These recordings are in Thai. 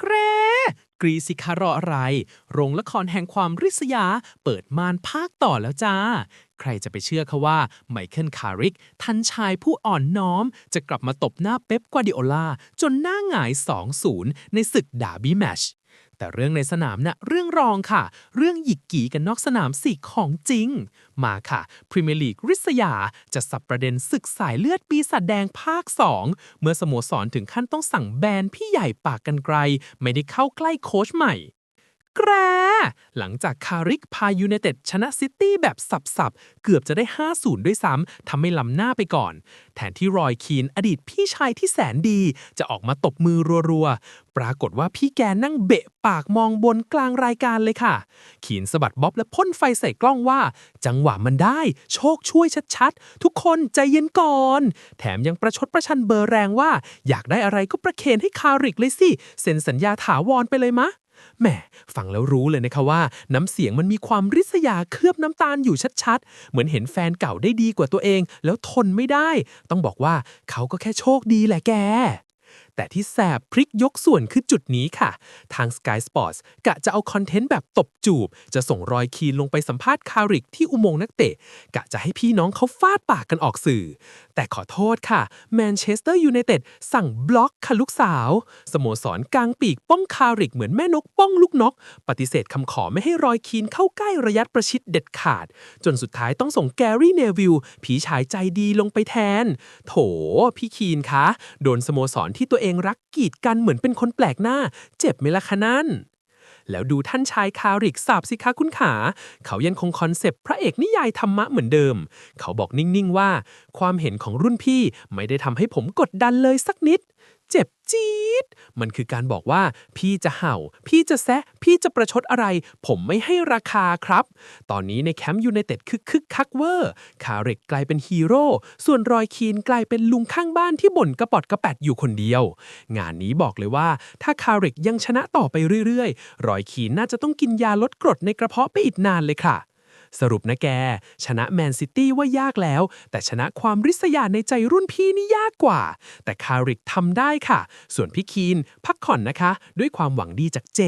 แกรกรีสิคารออะไร โรงละครแห่งความริษยา เปิดม่านภาคต่อแล้วจ้า ใครจะไปเชื่อเขาว่า ไมเคิลคาริก ทันชายผู้อ่อนน้อม จะกลับมาตบหน้าเป๊ปกวาดิโอลา จนหน้าหงาย 2-0 ในศึกดาร์บี้แมช แต่เรื่องในสนามนะ่ะเรื่องรองค่ะ เรื่องหยิกกีกันนอกสนามสิของจริง มาค่ะพรีเมียร์ลีกริษยา จะสับประเด็นศึกสายเลือดปีศาจแดงภาค 2 เมื่อสโมสรถึงขั้นต้องสั่งแบนพี่ใหญ่ปากกันไกล ไม่ได้เข้าใกล้โค้ชใหม่ แกรหลังจากคาริกพายูไนเต็ดชนะซิตี้แบบสับๆ เกือบจะได้ 5-0 ด้วยซ้ำทำให้ล้ำหน้าไปก่อน แทนที่รอยคีนอดีตพี่ชายที่แสนดี จะออกมาตบมือรัวๆ ปรากฏว่าพี่แกนั่งเบะปากมองบนกลางรายการเลยค่ะ ขีนสะบัดบ๊อบและพ่นไฟใส่กล้องว่า จังหวะมันได้ โชคช่วยชัดๆ ทุกคนใจเย็นก่อน แถมยังประชดประชันเบอร์แรงว่า อยากได้อะไรก็ประเคนให้คาริกเลยสิเซ็นสัญญาถาวรไปเลยมะ แหมฟังแล้วรู้เลยนะคะว่า น้ำเสียงมันมีความริษยาเคลือบน้ำตาลอยู่ชัดๆ เหมือนเห็นแฟนเก่าได้ดีกว่าตัวเอง แล้วทนไม่ได้ ต้องบอกว่าเขาก็แค่โชคดีแหละแก แต่ที่แสบพริกยกส่วนคือจุดนี้ค่ะ ทาง Sky Sports กะจะเอาคอนเทนต์แบบตบจูบ จะส่งรอยคีนลงไปสัมภาษณ์คาริกที่อุโมงค์นักเตะ กะจะให้พี่น้องเขาฟาดปากกันออกสื่อ แต่ขอโทษค่ะแมนเชสเตอร์ยูไนเต็ดสั่งบล็อกค่ะลูกสาว สโมสรกลางปีกป้องคาริกเหมือนแม่นกป้องลูกนก ปฏิเสธคำขอไม่ให้รอยคีนเข้าใกล้ระยะประชิดเด็ดขาด จนสุดท้ายต้องส่งแกรี่เนวิลผีชายใจดีลงไปแทน โถ พี่คีนคะ โดนสโมสรที่ตัวเองรักกีดกันเหมือนเป็นคนแปลกหน้า เจ็บไหมล่ะคะนั่น แล้วดูท่านชายคาริกสาบสิคะคุณขา เขายังคงคอนเซปต์พระเอกนิยายธรรมะเหมือนเดิม เขาบอกนิ่ง ๆ ว่า ความเห็นของรุ่นพี่ไม่ได้ทำให้ผมกดดันเลยสักนิด เจ็บจี๊ด มันคือการบอกว่า พี่จะเห่า พี่จะแซะ พี่จะประชดอะไร ผมไม่ให้ราคาครับ ตอนนี้ในแคมป์ยูไนเต็ดคึกคึกคักเวอร์ คาริกกลายเป็นฮีโร่ ส่วนรอยคีนกลายเป็นลุงข้างบ้านที่บ่นกระปอดกระแปดอยู่คนเดียว งานนี้บอกเลยว่า ถ้าคาริกยังชนะต่อไปเรื่อยๆ รอยคีนน่าจะต้องกินยาลดกรดในกระเพาะไปอีกนานเลยค่ะ สรุปนะแก ชนะแมนซิตี้ว่ายากแล้ว แต่ชนะความริษยาในใจรุ่นพี่นี่ยากกว่า แต่คาริกทำได้ค่ะ ส่วนพี่คีนพักผ่อนนะคะ ด้วยความหวังดีจากเจ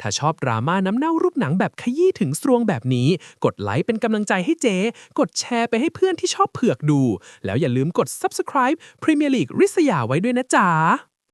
ถ้าชอบดราม่าน้ำเน่ารูปหนังแบบขยี้ถึงสรวงแบบนี้ กดไลค์เป็นกำลังใจให้เจกดแชร์ไปให้เพื่อนที่ชอบเผือกดู แล้วอย่าลืมกด subscribe Premier League ริษยาไว้ด้วยนะจ๊ะ